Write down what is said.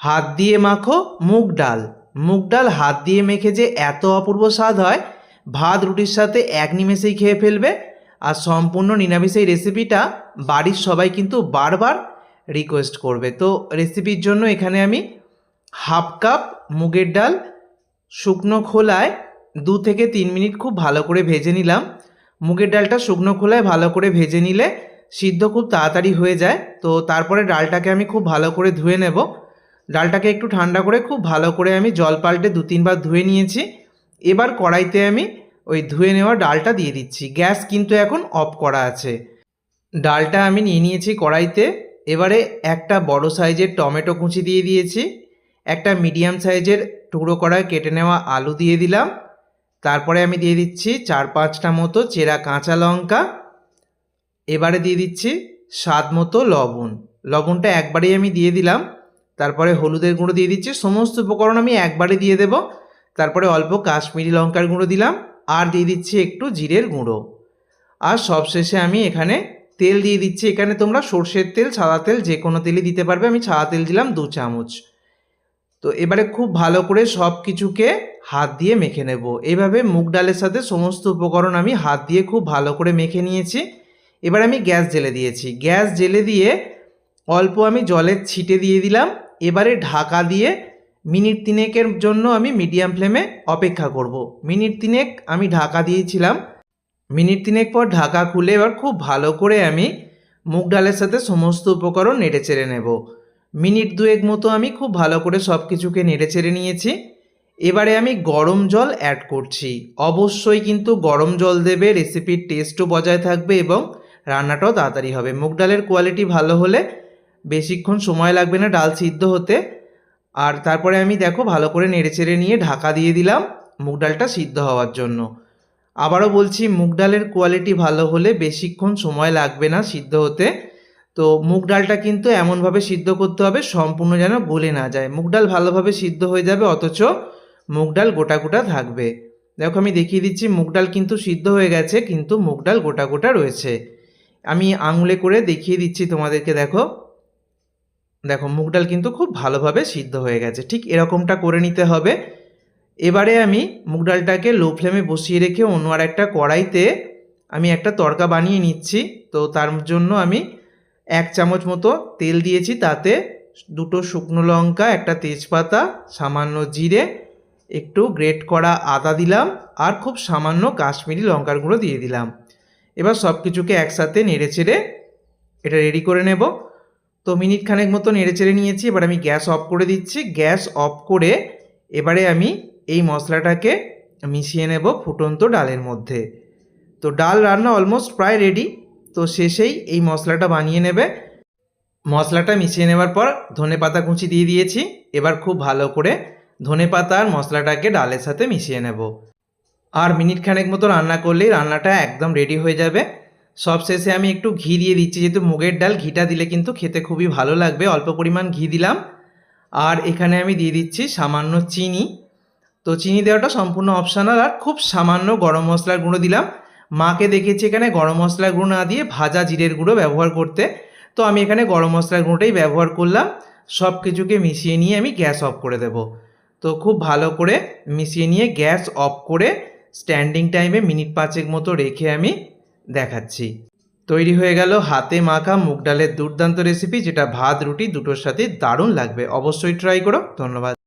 হাত দিয়ে মাখো মুগ ডাল। মুগ ডাল হাত দিয়ে মেখে যে এত অপূর্ব স্বাদ হয়, ভাত, রুটির সাথে এক নিমেষেই খেয়ে ফেলবে। আর সম্পূর্ণ নিরামিষ এই রেসিপিটা বাড়ির সবাই কিন্তু বারবার রিকোয়েস্ট করবে। তো রেসিপির জন্য এখানে আমি হাফ কাপ মুগের ডাল শুকনো খোলায় দু থেকে তিন মিনিট খুব ভালো করে ভেজে নিলাম। মুগের ডালটা শুকনো খোলায় ভালো করে ভেজে নিলে সিদ্ধ খুব তাড়াতাড়ি হয়ে যায়। তো তারপরে ডালটাকে আমি খুব ভালো করে ধুয়ে নেব। ডালটাকে একটু ঠান্ডা করে খুব ভালো করে আমি জল পাল্টে দু তিনবার ধুয়ে নিয়েছি। এবার কড়াইতে আমি ওই ধুয়ে নেওয়া ডালটা দিয়ে দিচ্ছি। গ্যাস কিন্তু এখন অফ করা আছে। ডালটা আমি নিয়ে নিয়েছি কড়াইতে। এবারে একটা বড় সাইজের টমেটো কুচি দিয়ে দিয়েছি। একটা মিডিয়াম সাইজের টুকরো করা কেটে নেওয়া আলু দিয়ে দিলাম। তারপরে আমি দিয়ে দিচ্ছি চার পাঁচটা মতো চেরা কাঁচা লঙ্কা। এবারে দিয়ে দিচ্ছি স্বাদ মতো লবণ। লবণটা একবারেই আমি দিয়ে দিলাম। তারপরে হলুদের গুঁড়ো দিয়ে দিচ্ছি। সমস্ত উপকরণ আমি একবারে দিয়ে দেব। তারপরে অল্প কাশ্মীরি লঙ্কার গুঁড়ো দিলাম। আর দিয়ে দিচ্ছি একটু জিরের গুঁড়ো। আর সবশেষে আমি এখানে তেল দিয়ে দিচ্ছি। এখানে তোমরা সর্ষের তেল, সাদা তেল, যে কোনো তেলই দিতে পারবে। আমি সাদা তেল দিলাম দু চামচ। তো এবারে খুব ভালো করে সব কিছুকে হাত দিয়ে মেখে নেব। এইভাবে মুগ ডালের সাথে সমস্ত উপকরণ আমি হাত দিয়ে খুব ভালো করে মেখে নিয়েছি। এবার আমি গ্যাস জেলে দিয়েছি। গ্যাস জেলে দিয়ে অল্প আমি জলের ছিটে দিয়ে দিলাম। এবারে ঢাকা দিয়ে মিনিট তিনেকের জন্য আমি মিডিয়াম ফ্লেমে অপেক্ষা করব। মিনিট তিনেক আমি ঢাকা দিয়েছিলাম। মিনিট তিনেক পর ঢাকা খুলে এবার খুব ভালো করে আমি মুগ ডালের সাথে সমস্ত উপকরণ নেড়ে চেড়ে নেব। মিনিট দুয়েক মতো আমি খুব ভালো করে সব কিছুকে নেড়ে চেড়ে নিয়েছি। এবারে আমি গরম জল অ্যাড করছি। অবশ্যই কিন্তু গরম জল দেবে রেসিপির টেস্টও বজায় থাকবে এবং রান্নাটাও তাড়াতাড়ি হবে। মুগ ডালের কোয়ালিটি ভালো হলে বেশিক্ষণ সময় লাগবে না ডাল সিদ্ধ হতে। আর তারপরে আমি দেখো ভালো করে নেড়েচেড়ে নিয়ে ঢাকা দিয়ে দিলাম মুগ ডালটা সিদ্ধ হওয়ার জন্য। আবারও বলছি, মুগ ডালের কোয়ালিটি ভালো হলে বেশিক্ষণ সময় লাগবে না সিদ্ধ হতে। তো মুগ ডালটা কিন্তু এমনভাবে সিদ্ধ করতে হবে, সম্পূর্ণ যেন গলে না যায়। মুগ ডাল ভালোভাবে সিদ্ধ হয়ে যাবে, অথচ মুগ ডাল গোটা গোটা থাকবে। দেখো আমি দেখিয়ে দিচ্ছি, মুগ ডাল কিন্তু সিদ্ধ হয়ে গেছে, কিন্তু মুগ ডাল গোটা গোটা রয়েছে। আমি আঙুলে করে দেখিয়ে দিচ্ছি তোমাদেরকে, দেখো। দেখো, মুগ ডাল কিন্তু খুব ভালোভাবে সিদ্ধ হয়ে গেছে। ঠিক এরকমটা করে নিতে হবে। এবারে আমি মুগ ডালটাকে লো ফ্লেমে বসিয়ে রেখে অন্য আর একটা কড়াইতে আমি একটা তড়কা বানিয়ে নিচ্ছি। তো তার জন্য আমি এক চামচ মতো তেল দিয়েছি তাতে দুটো শুকনো লঙ্কা, একটা তেজপাতা, সামান্য জিরে, একটু গ্রেট করা আদা দিলাম আর খুব সামান্য কাশ্মীরি লঙ্কার গুঁড়ো দিয়ে দিলাম। এবার সব কিছুকে একসাথে নেড়ে চেড়ে এটা রেডি করে নেব। তো মিনিট খানেক মতো নেড়ে চেড়ে নিয়েছি, এবার আমি গ্যাস অফ করে দিচ্ছি। গ্যাস অফ করে এবারে আমি এই মশলাটাকে মিশিয়ে নেব ফুটন্ত ডালের মধ্যে। তো ডাল রান্না অলমোস্ট প্রায় রেডি তো শেষেই এই মশলাটা বানিয়ে নেবে। মশলাটা মিশিয়ে নেবার পর ধনে পাতা কুচি দিয়ে দিয়েছি, এবার খুব ভালো করে ধনে পাতা আর মশলাটাকে ডালের সাথে মিশিয়ে নেব। আর মিনিট খানেক মতো রান্না করলেই রান্নাটা একদম রেডি হয়ে যাবে। সব শেষে আমি একটু ঘি দিয়ে দিচ্ছি, যেহেতু মুগের ডাল ঘিটা দিলে কিন্তু খেতে খুবই ভালো লাগবে। অল্প পরিমাণ ঘি দিলাম। আর এখানে আমি দিয়ে দিচ্ছি সামান্য চিনি। তো চিনি দেওয়াটা সম্পূর্ণ অপশনাল আর খুব সামান্য গরম মশলার গুঁড়ো দিলাম। মাকে দেখেছি এখানে গরম মশলার গুঁড়ো না দিয়ে ভাজা জিরের গুঁড়ো ব্যবহার করতে। তো আমি এখানে গরম মশলার গুঁড়োটাই ব্যবহার করলাম। সব কিছুকে মিশিয়ে নিয়ে আমি গ্যাস অফ করে দেব। তো খুব ভালো করে মিশিয়ে নিয়ে গ্যাস অফ করে স্ট্যান্ডিং টাইমে মিনিট পাঁচেক মতো রেখে আমি দেখাচ্ছি। তৈরি হয়ে গেল হাতে মাখা মুগ ডালের দুর্দান্ত রেসিপি যেটা ভাত, রুটি দুটোর সাথে দারুণ লাগবে। অবশ্যই ট্রাই করো। ধন্যবাদ।